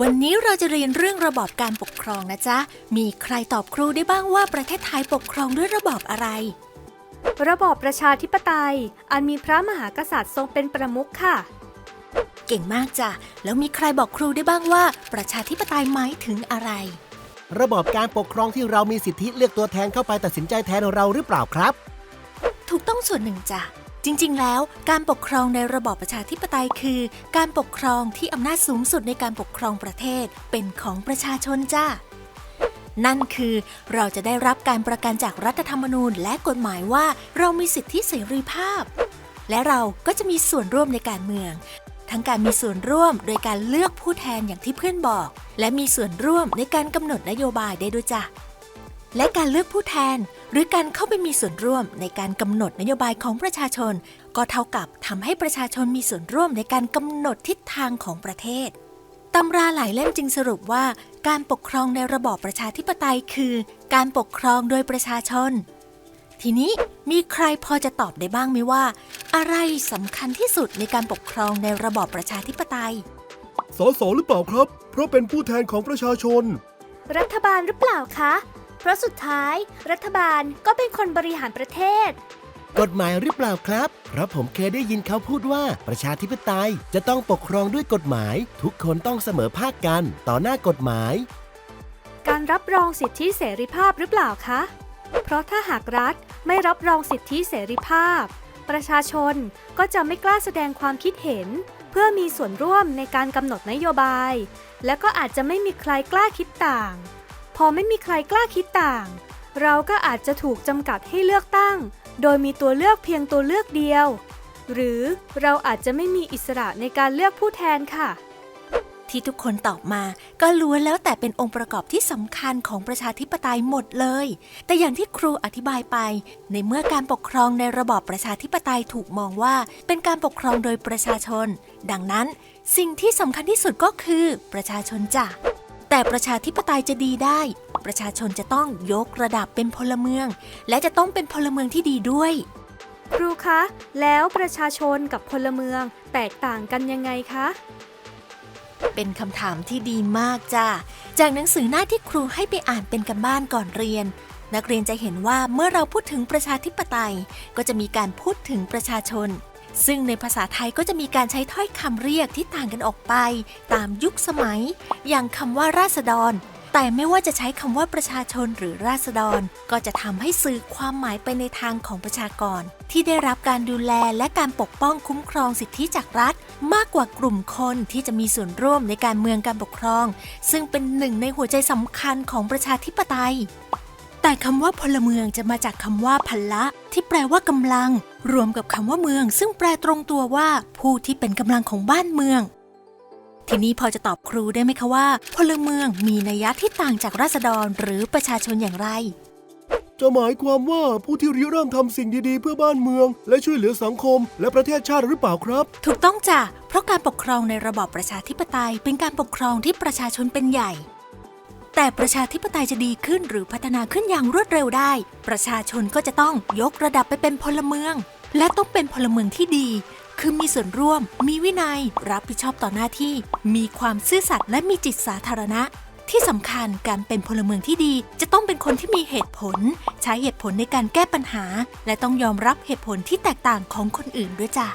วันนี้เราจะเรียนเรื่องระบอบการปกครองนะจ๊ะ มีใครตอบครูได้บ้างว่าประเทศไทยปกครองด้วยระบอบอะไร ระบอบประชาธิปไตย อันมีพระมหากษัตริย์ทรงเป็นประมุขค่ะ เก่งมากจ้ะ แล้วมีใครบอกครูได้บ้างว่า ประชาธิปไตยหมายถึงอะไร ระบอบการปกครองที่เรามีสิทธิเลือกตัวแทนเข้าไปตัดสินใจแทนเราหรือเปล่าครับ ถูกต้องส่วนหนึ่งจ้ะ จริงๆ แล้วการปกครองในระบอบประชาธิปไตยคือ การปกครองที่อำนาจสูงสุดในการปกครองประเทศเป็นของประชาชนจ้ะนั่นคือเราจะได้รับการประกันจากรัฐธรรมนูญและกฎหมายว่าเรามีสิทธิเสรีภาพ และเราก็จะมีส่วนร่วมในการเมือง ทั้งการมีส่วนร่วมโดยการเลือกผู้แทนอย่างที่เพื่อนบอก และมีส่วนร่วมในการกำหนดนโยบายได้ด้วยจ้ะและการเลือกผู้แทน หรือการเข้าไปมีส่วนร่วมในการกำหนดนโยบายของประชาชน ก็เท่ากับทำให้ประชาชนมีส่วนร่วมในการกำหนดทิศทางของประเทศตำราหลายเล่มจึงสรุปว่าการปกครองในระบอบประชาธิปไตยคือ การปกครองโดยประชาชน ทีนี้มีใครพอจะตอบได้บ้างไหมว่า อะไรสำคัญที่สุดในการปกครองในระบอบประชาธิปไตย สสหรือเปล่าครับ เพราะเป็นผู้แทนของประชาชน รัฐบาลหรือเปล่าคะ เพราะสุดท้ายรัฐบาลก็เป็นคนบริหารประเทศ กฎหมายหรือเปล่าครับ เพราะผมเคยได้ยินเขาพูดว่าประชาธิปไตยจะต้องปกครองด้วยกฎหมาย ทุกคนต้องเสมอภาคกัน ต่อหน้ากฎหมาย การรับรองสิทธิเสรีภาพหรือเปล่าคะ เพราะถ้าหากรัฐไม่รับรองสิทธิเสรีภาพ ประชาชนก็จะไม่กล้าแสดงความคิดเห็น เพื่อมีส่วนร่วมในการกำหนดนโยบาย และก็อาจจะไม่มีใครกล้าคิดต่าง พอไม่มีใครกล้าคิดต่าง เราก็อาจจะถูกจำกัดให้เลือกตั้ง โดยมีตัวเลือกเพียงตัวเลือกเดียว หรือเราอาจจะไม่มีอิสระในการเลือกผู้แทนค่ะ ที่ทุกคนตอบมาก็ล้วนแล้วแต่เป็นองค์ประกอบที่สำคัญของประชาธิปไตยหมดเลย แต่อย่างที่ครูอธิบายไป ในเมื่อการปกครองในระบอบประชาธิปไตยถูกมองว่า เป็นการปกครองโดยประชาชน ดังนั้น สิ่งที่สำคัญที่สุดก็คือประชาชนจ้ะ แต่ประชาธิปไตยจะดีได้ ประชาชนจะต้องยกระดับเป็นพลเมือง และจะต้องเป็นพลเมืองที่ดีด้วย ครูคะ แล้วประชาชนกับพลเมืองแตกต่างกันยังไงคะ เป็นคำถามที่ดีมากจ้าจากหนังสือหน้าที่ครูให้ไปอ่านเป็นกันบ้านก่อนเรียน นักเรียนจะเห็นว่าเมื่อเราพูดถึงประชาธิปไตย ก็จะมีการพูดถึงประชาชน ซึ่งในภาษาไทยก็จะมีการใช้ถ้อยคำเรียกที่ต่างกันออกไป ตามยุคสมัย อย่างคำว่าราษฎร แต่ไม่ว่าจะใช้คำว่าประชาชนหรือราษฎร ก็จะทำให้สื่อความหมายไปในทางของประชากร ที่ได้รับการดูแลและการปกป้องคุ้มครองสิทธิจากรัฐ มากกว่ากลุ่มคนที่จะมีส่วนร่วมในการเมืองการปกครอง ซึ่งเป็นหนึ่งในหัวใจสำคัญของประชาธิปไตย แต่คำว่าพลเมืองจะมาจากคำว่าพละ ที่แปลว่ากำลัง รวมกับคำว่าเมือง ซึ่งแปลตรงตัวว่า ผู้ที่เป็นกำลังของบ้านเมือง ทีนี้พอจะตอบครูได้ไหมคะว่า พลเมืองมีนัยยะที่ต่างจากราษฎรหรือประชาชนอย่างไรจะหมายความว่าผู้ที่ริเริ่มทำสิ่งดีๆ เพื่อบ้านเมือง และช่วยเหลือสังคม และประเทศชาติหรือเปล่าครับ ถูกต้องจ้ะเพราะการปกครองในระบอบประชาธิปไตย เป็นการปกครองที่ประชาชนเป็นใหญ่ แต่ประชาธิปไตยจะดีขึ้นหรือพัฒนาขึ้นอย่างรวดเร็วได้ ประชาชนก็จะต้องยกระดับไปเป็นพลเมือง และต้องเป็นพลเมืองที่ดี คือมีส่วนร่วม มีวินัย รับผิดชอบต่อหน้าที่ มีความซื่อสัตย์และมีจิตสาธารณะ ที่สำคัญการเป็นพลเมืองที่ดี จะต้องเป็นคนที่มีเหตุผล ใช้เหตุผลในการแก้ปัญหา และต้องยอมรับเหตุผลที่แตกต่างของคนอื่นด้วยจ้ะ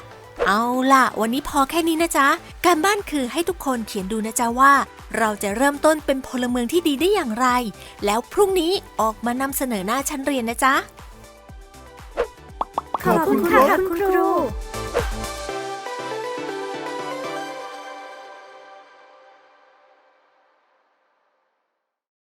เอาล่ะ วันนี้พอแค่นี้นะจ๊ะ การบ้านคือให้ทุกคนเขียนดูนะจ๊ะว่า เราจะเริ่มต้นเป็นพลเมืองที่ดีได้อย่างไร แล้วพรุ่งนี้ออกมานำเสนอหน้าชั้นเรียนนะจ๊ะ ขอบคุณค่ะคุณครู